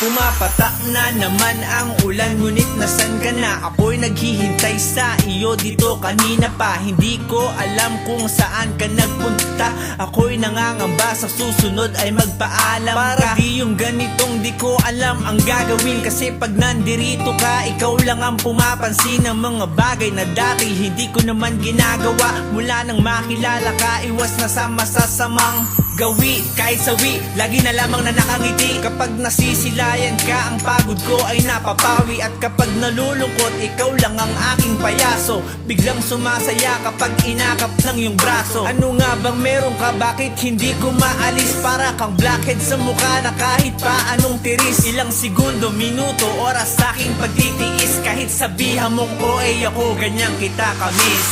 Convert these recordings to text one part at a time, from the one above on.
Pumapatak na naman ang ulan Ngunit nasan ka na? Ako'y naghihintay sa iyo dito kanina pa. Hindi ko alam kung saan ka nagpunta. Ako'y nangangamba sa susunod ay magpaalam Para di yung ganitong di ko alam ang gagawin. Kasi pag nandirito ka, ikaw lang ang pumapansin Ng mga bagay na dati hindi ko naman ginagawa. Mula nang makilala ka, iwas na sa masasamang gawi Kahit sawi, lagi na lamang na nakangiti. Kapag nasisilayan ka, ang pagod ko ay napapawi. At kapag nalulungkot, ikaw lang ang aking payaso. Biglang sumasaya kapag inakap lang yung braso. Ano nga bang meron ka, bakit hindi ko maalis? Para kang blackhead sa mukha na kahit pa anong tiris. Ilang segundo, minuto, oras sa aking pagtitiis. Kahit sabihan mong o ay ako, ganyan kita kamis.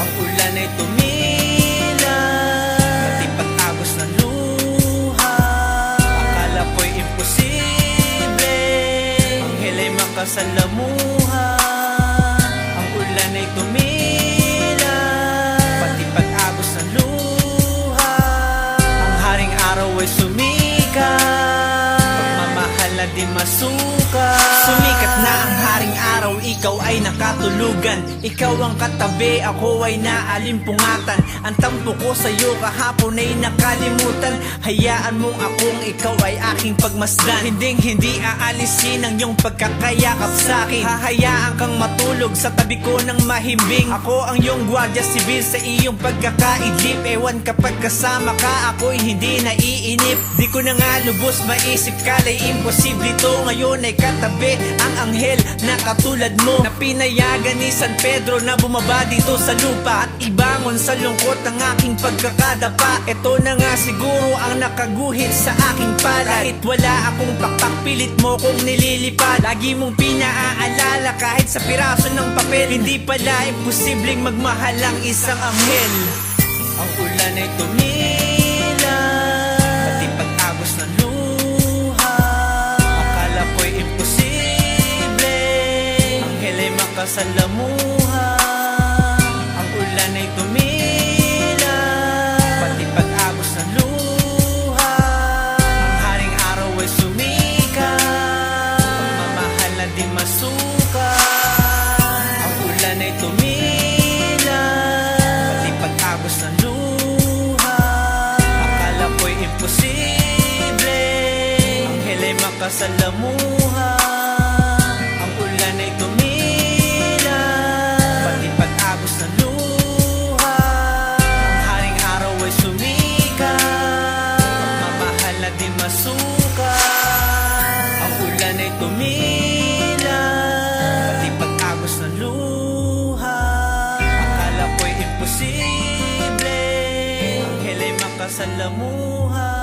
Ang ulan ay tumila hilay makasalamuha Ang ulan ay tumila Pati pag-agos ng luha. Ang haring araw ay sumikat Pagmamahal na di masuka Nakatulugan Ikaw ang katabi Ako ay naalimpungatan. Ang tampo ko sa'yo kahapon ay nakalimutan. Hayaan mong akong ikaw ay aking pagmasdan. Hinding hindi aalisin ang iyong pagkakayakap sa'kin Hahayaan kang matulog sa tabi ko ng mahimbing. Ako ang iyong gwardiya sibil sa iyong pagkakaidlip. Ewan kapag kasama ka ako'y hindi naiinip. Di ko na nga lubos maisip kala'y imposible. To Ngayon ay katabi ang anghel na katulad mo. Na pinayagan ni San Pedro na bumaba dito sa lupa At ibangon sa lungkot ang aking pagkakadapa. Ito na nga siguro ang nakaguhit sa aking palad. Kahit wala akong pakpak pilit mo kong nililipad. Lagi mong pinaaalala kahit sa piraso ng papel. Hindi pala imposibleng magmahal ang isang anghel. Ang ulan ay tumila hilay makasalamuha Ang ulan ay tumila Pati pag-agos ng luha. Ang haring araw ay sumikat Pagmamahal na di masuka Ang ulan ay tumila Pati pag-agos ng luha. Akala ko'y imposible Ang hilay makasalamuha Ang ulan ay tumila tumila. Pati pag-agos ng luha. Akala ko'y imposible. Ang hilay makasalamuha